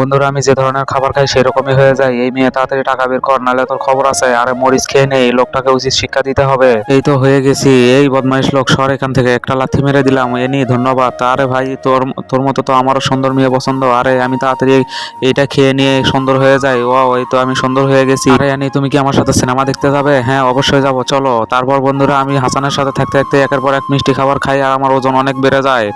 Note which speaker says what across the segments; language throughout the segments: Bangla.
Speaker 1: বন্ধুরা, আমি যে ধরনের খাবার খাই সেরকমই হয়ে যায়। এই মেয়ে, তাড়াতাড়ি টাকা বের কর, নাহলে তোর খবর আছে। আরে, মরিচ খেয়ে নেই লোকটাকে উচিত শিক্ষা দিতে হবে। এই তো হয়ে গেছি। এই বদমাইশ লোক, সর এখান থেকে। একটা লাথি মেরে দিলাম, এ নিয়ে ধন্যবাদ। আরে ভাই, তোর তোর মতো তো আমারও সুন্দর মেয়ে পছন্দ। আরে, আমি তাড়াতাড়ি এই- এইটা খেয়ে নিয়ে সুন্দর হয়ে যাই। ও, এই তো আমি সুন্দর হয়ে গেছি। আরে, আনি, তুমি কি আমার সাথে সিনেমা দেখতে যাবে? হ্যাঁ অবশ্যই যাব। চলো, তারপর বন্ধুরা, আমি হাসানের সাথে থাকতে থাকতে একের পর এক মিষ্টি খাবার খাই আর আমার ওজন অনেক বেড়ে যায়।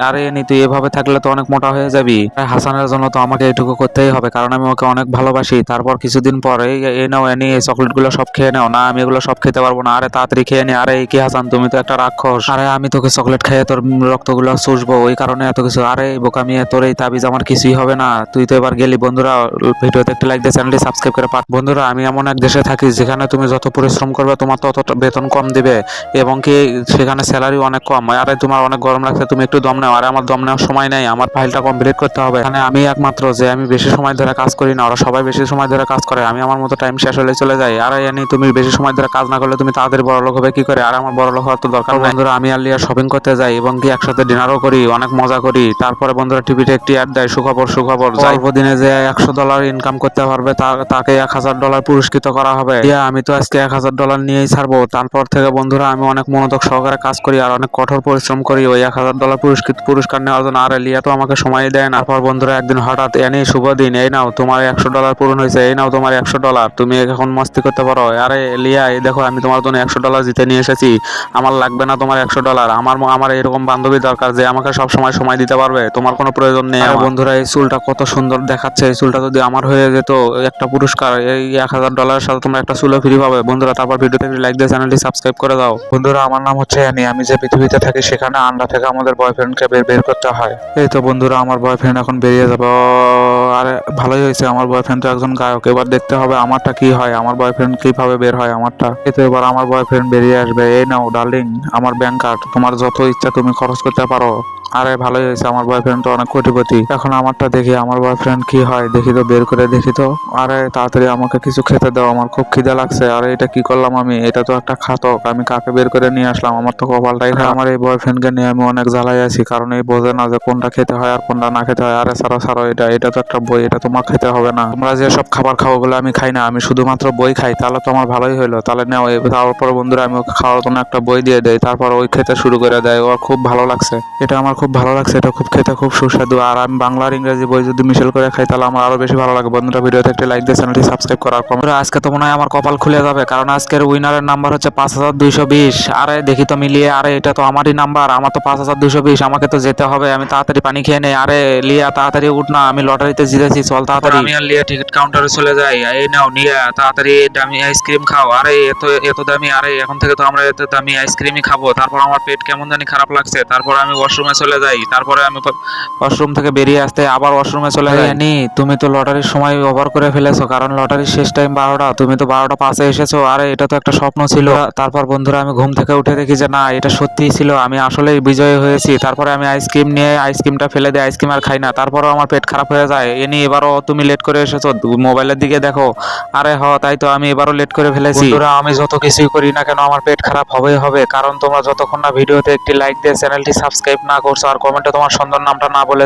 Speaker 1: আরে নি তুই এভাবে থাকলে তো অনেক মোটা হয়ে যাবি। হাসানের জন্য তো আমাকে এইটুকু করতেই হবে, কারণ আমি ওকে অনেক ভালোবাসি। তারপর কিছুদিন পর এই নাও এনি এই চকলেটগুলো সব খেয়ে নাও। না, আমি এগুলো সব খেতে পারব না। আরে, তাড়াতাড়ি খেয়ে নে। আরে, কি হাসান, তুমি তো একটা রাক্ষস। আরে, আমি তোকে চকলেট খেয়ে তোর রক্তগুলো চুষবো, ওই কারণে এত কিছু। আরে বোকামি তোর এই তাবিজ আমার কিছুই হবে না। তুই তো এবার গেলি। বন্ধুরা, ভিডিওতে একটা লাইক দিয়ে চ্যানেলটি সাবস্ক্রাইব করে পাঠ বন্ধুরা, আমি এমন এক দেশে থাকি যেখানে তুমি যত পরিশ্রম করবে, তোমার তত বেতন কম দিবে। এবং কি সেখানে স্যালারি অনেক কম আরে, তোমার অনেক গরম লাগছে, তুমি একটু দম নাও। আরে, আমার দম নেওয়ার সময় নেই। আমার ফাইলটা কমপ্লিট করতে হবে। এখানে আমি একমাত্র যে আমি বেশি সময় ধরে কাজ করি না ওরা সবাই বেশি সময় ধরে কাজ করে। আমি আমার মতো টাইম শেষ হলে চলে যাই। আর জানি তুমি বেশি সময় ধরে কাজ না করলে তুমি তাদের বড় লোক হবে কি করে? আর আমার বড় লোক হওয়ার তো দরকার বন্ধুরা আমি আর লিয়া শপিং করতে যাই এবং কি একসাথে ডিনারও করি অনেক মজা করি। তারপরে বন্ধুরা টিভিতে একটি অ্যাড দেয় সুখবর সুখবর। অল্প দিনে যে একশো ডলার ইনকাম করতে পারবে তাকে এক হাজার ডলার পুরস্কৃত করা হবে। ইয়া আমি তো আজকে এক হাজার ডলার নিয়েই ছাড়বো। তারপর থেকে বন্ধুরা আমি অনেক মনোযোগ সহকারে কাজ করি আর অনেক কঠোর পরিশ্রম করি। ওই এক হাজার ডলার পুরস্কৃত পুরস্কার নেওয়ার জন্য। আর লিয়া তো আমাকে সময় দেয় না। তারপর বন্ধুরা একদিন হঠাৎ এনে শুভ দিন এই নাও তোমার একশো ডলার পূরণ হয়েছে এই নাও তোমার একশো ডলার তুমি এখন মস্তি করতে পারো। আরে লিয়া এই দেখো আমি তোমার জন্য একশো ডলার জিতে নিয়ে এসেছি। আমার লাগবে না তোমার একশো ডলার আমার আমার এরকম বান্ধবী দরকার যে আমাকে সব সময় সময় দিতে পারবে। তোমার কোনো প্রয়োজন নেই আমার। বন্ধুরা এই চুলটা কত সুন্দর দেখাচ্ছে। এই চুলটা যদি আমার হয়ে যেত একটা পুরস্কার এই এক হাজার ডলারের সাথে তোমরা একটা চুলও ফ্রি পাবে। বন্ধুরা তারপর ভিডিওতে লাইক দিয়ে চ্যানেলটি সাবস্ক্রাইব করে দাও। বন্ধুরা আমার নাম হচ্ছে অ্যানি আমি যে পৃথিবীতে থাকি সেখানে আন্ডা থেকে আমাদের বয়ফ্রেন্ডকে বের বের করতে হয়। এই তো বন্ধুরা আমার বয়ফ্রেন্ড এখন বেরিয়ে যাবে। আরে ভালোই হয়েছে, আমার বয়ফ্রেন্ড তো একজন গায়ক। এবার দেখতে হবে আমারটা কি হয়, আমার বয়ফ্রেন্ড কীভাবে বের হয় আমারটা। এতে এবার আমার বয়ফ্রেন্ড বেরিয়ে আসবে। এই নাও ডার্লিং আমার ব্যাংক কার্ড তোমার যত ইচ্ছা তুমি খরচ করতে পারো। আরে ভালোই হয়েছে, আমার বয়ফ্রেন্ড তো অনেক কোটিপতি। এখন আমারটা দেখি, আমার বয়ফ্রেন্ড কি হয়, দেখি তো, বের করে দেখি তো। আরে তাড়াতাড়ি আমাকে কিছু খেতে দাও, আমার খুব খিদে লাগছে। আরে এটা কি করলাম আমি? এটা তো একটা খাতক, আমি কাকে বের করে নিয়ে আসলাম? আমার তো কপালটাই। আমার এই বয়ফ্রেন্ডকে নিয়ে আমি অনেক জ্বালাই আছি, কারণ এই বোঝে না যে কোনটা খেতে হয় আর কোনটা না খেতে হয়। আরে সারো সারো এটা এটা তো একটা বই, এটা তোমার খেতে হবে না। তোমরা যে সব খাবার খাও ওগুলো আমি খাই না, আমি শুধুমাত্র বই খাই, তাহলে তো আমার ভালোই হলো তাহলে নাও তারপর বন্ধুরা, আমি ওকে খাওয়ার জন্য একটা বই দিয়ে দেয় তারপর ওই খেতে শুরু করে দেয়, ওর খুব ভালো লাগছে। এটা আমার খুব ভালো লাগছে, এটা খুব খেতে খুব সুস্বাদু। আর আমি বাংলা আর ইংরেজি বই যদি মিশেল করে খাই, তাহলে আমার আরও বেশি ভালো লাগে। বন্ধুরা, ভিডিওতে একটি লাইক দিয়ে চ্যানেলটি সাবস্ক্রাইব করার বন্ধুরা, আজকে তো মনে হয় আমার কপাল খুলে যাবে, কারণ আজকের উইনারের নাম্বার হচ্ছে পাঁচ হাজার দুইশো বিশ। আরে, দেখি তো মিলিয়ে, আরে, এটা তো আমারই নাম্বার আমার তো পাঁচ হাজার দুইশো বিশ, আমাকে তো যেতে হবে, আমি তাড়াতাড়ি পানি খেয়ে নেই। আরে, লিয়া, তাড়াতাড়ি উঠ না, আমি লটারিতে জিতেছি, চল তাড়াতাড়ি। আমি আর লিয়া টিকিট কাউন্টারে চলে যাই। এই নাও, নিয়া, তাড়াতাড়ি দামি আইসক্রিম খাও। আরে, এত এত দামি, আরে, এখন থেকে তো আমরা এত দামি আইসক্রিমই খাব। তারপর আমার পেট কেমন জানি খারাপ লাগছে। তারপর আমি ওয়াশরুমে চলে যাই তারপরে আমি ওয়াশরুম থেকে বেরিয়ে আসতে আবার ওয়াশরুমে চলে যাই। নি তুমি তো লটারির সময় ওভার করে ফেলেছো কারণ লটারির শেষ টাইম বারোটা তুমি তো বারোটা পাঁচে এসেছ আরে এটা তো একটা স্বপ্ন ছিল। তারপর বন্ধুরা আমি ঘুম থেকে উঠে দেখি যে না এটা সত্যিই ছিল আমি আসলেই বিজয়ী হয়েছি। তারপরে আমি আইসক্রিম নিয়ে আইসক্রিমটা ফেলে দিই আইসক্রিম আর খাই না তারপরেও আমার পেট খারাপ হয়ে যায়। এ নিয়ে এবারও তুমি লেট করে এসেছ মোবাইলের দিকে দেখো। আরে হ তাই তো আমি এবারও লেট করে ফেলেছি। বন্ধুরা আমি যত কিছুই করি না কেন আমার পেট খারাপ হবেই হবে কারণ তোমরা যতক্ষণ না ভিডিওতে একটি লাইক দিয়ে চ্যানেলটি সাবস্ক্রাইব না করছ আর কমেন্টে তোমার সুন্দর নামটা না বলে